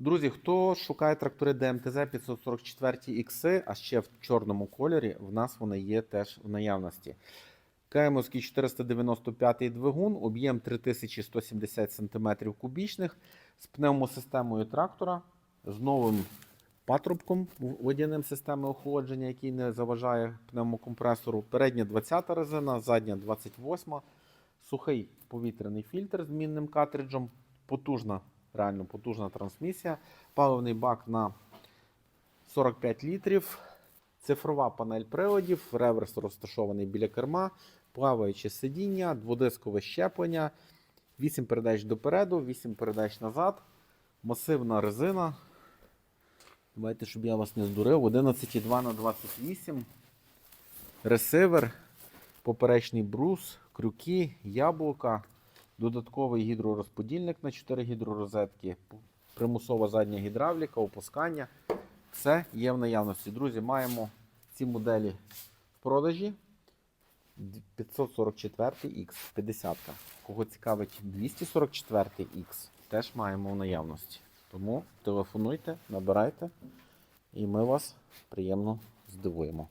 Друзі, хто шукає трактори ДМТЗ 544 X, а ще в чорному кольорі, в нас вони є теж в наявності. КМовський 495 двигун, об'єм 3170 см кубічних з пневмосистемою трактора, з новим патрубком водяним системи охолодження, який не заважає пневмокомпресору. Передня 20 резина, задня 28. Сухий повітряний фільтр з мінним картриджем, потужна, реально потужна трансмісія, паливний бак на 45 літрів, цифрова панель приводів, реверс розташований біля керма, плаваюче сидіння, дводискове щеплення, 8 передач допереду, 8 передач назад, масивна резина. Давайте, щоб я вас не здурив, 11,2 на 28 ресивер, поперечний брус, крюки, яблука, додатковий гідророзподільник на 4 гідророзетки, примусова задня гідравліка, опускання. Все є в наявності. Друзі, маємо ці моделі в продажі. 544X 50. Кого цікавить 244X, теж маємо в наявності. Тому телефонуйте, набирайте, і ми вас приємно здивуємо.